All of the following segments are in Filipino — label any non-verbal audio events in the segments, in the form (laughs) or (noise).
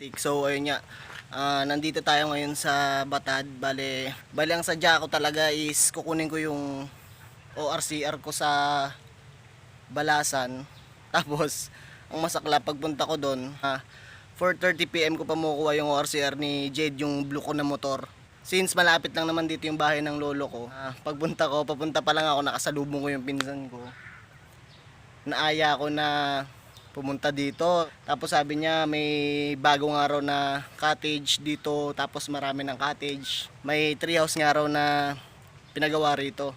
Tik. So ayun nga, ah, nandito tayo ngayon sa Batad. Bale, bale ang sadya ko talaga is kukunin ko yung ORCR ko sa Balasan. (laughs) Tapos, ang masakla pagpunta ko doon, ah, 4.30pm ko pa makukuha yung ORCR ni Jade, yung blue ko na motor. Since malapit lang naman dito yung bahay ng lolo ko, ah, pagpunta ko, papunta pa lang ako, nakasalubong ko yung pinsan ko. Naaya ko na pumunta dito. Tapos sabi niya may bagong araw na cottage dito. Tapos marami ng cottage. May treehouse nga raw na pinagawa rito.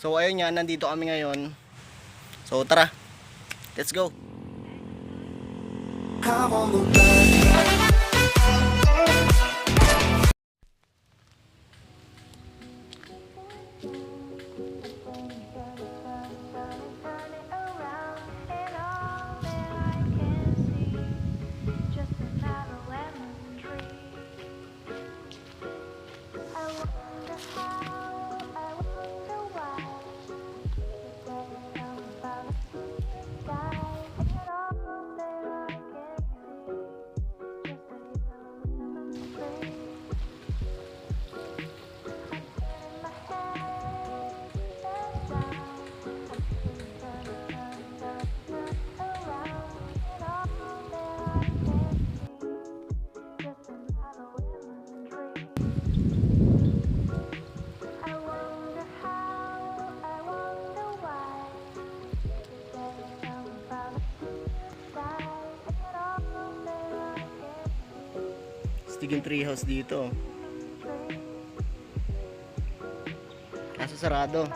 So ayun nga, nandito kami ngayon. So tara, let's go. Stiging treehouse dito. Kaso sarado.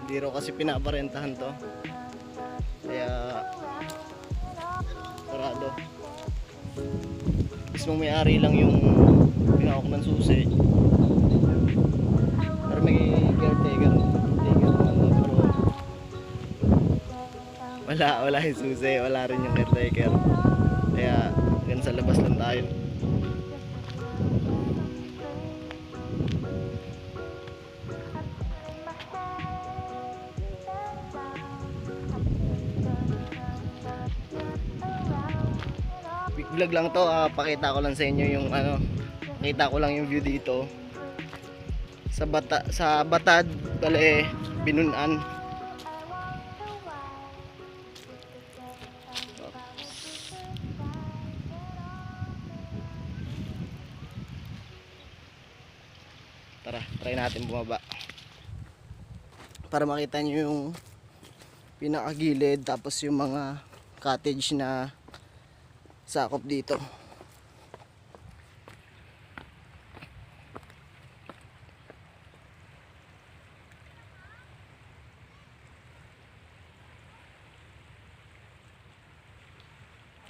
Hindi raw kasi pinaparentahan to. Kaya sarado. Mismong may-ari lang yung pinakok ng susi. Pero may caretaker. Caretaker naman to, pero wala, wala yung susi. Wala rin yung caretaker. Kaya sa labas lang tayo. Quick vlog lang to, ah, pakita ko lang sa inyo yung ano, pakita ko lang yung view dito. Sa bata sa Batad, bale Binunan. Tara, try natin bumaba. Para makita nyo yung pinakagilid tapos yung mga cottage na sakop dito.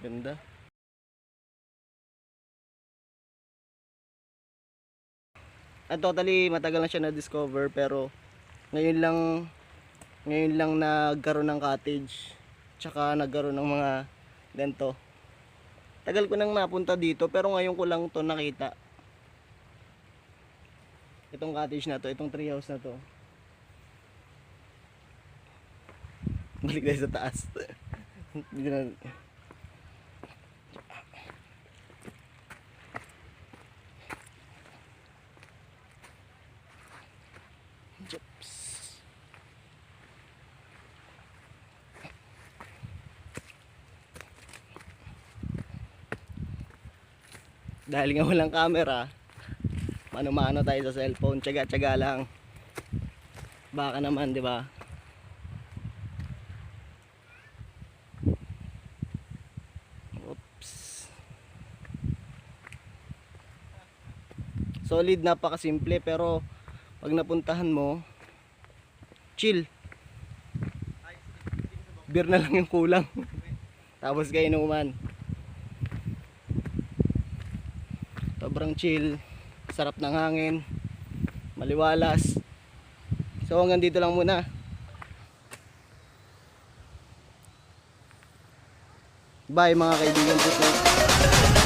Ganda. At totally matagal na siya na-discover pero ngayon lang ngayon lang nagkaroon ng cottage tsaka nagkaroon ng mga ganito. Tagal ko nang napunta dito pero ngayon ko lang to nakita. Itong cottage na to itong treehouse na to. (laughs) Balik tayo sa taas (laughs) Dito na Jeps. Dahil nga walang camera, mano-mano tayo sa cellphone, tsaga-tsaga lang. Baka naman, di ba? Oops. Solid, napakasimple pero pag napuntahan mo, chill. Beer na lang yung kulang. (laughs) Tapos kayo inuman. Sobrang chill. Sarap ng hangin. Maliwalas. So hanggang dito lang muna. Bye mga kaibigan. Puso.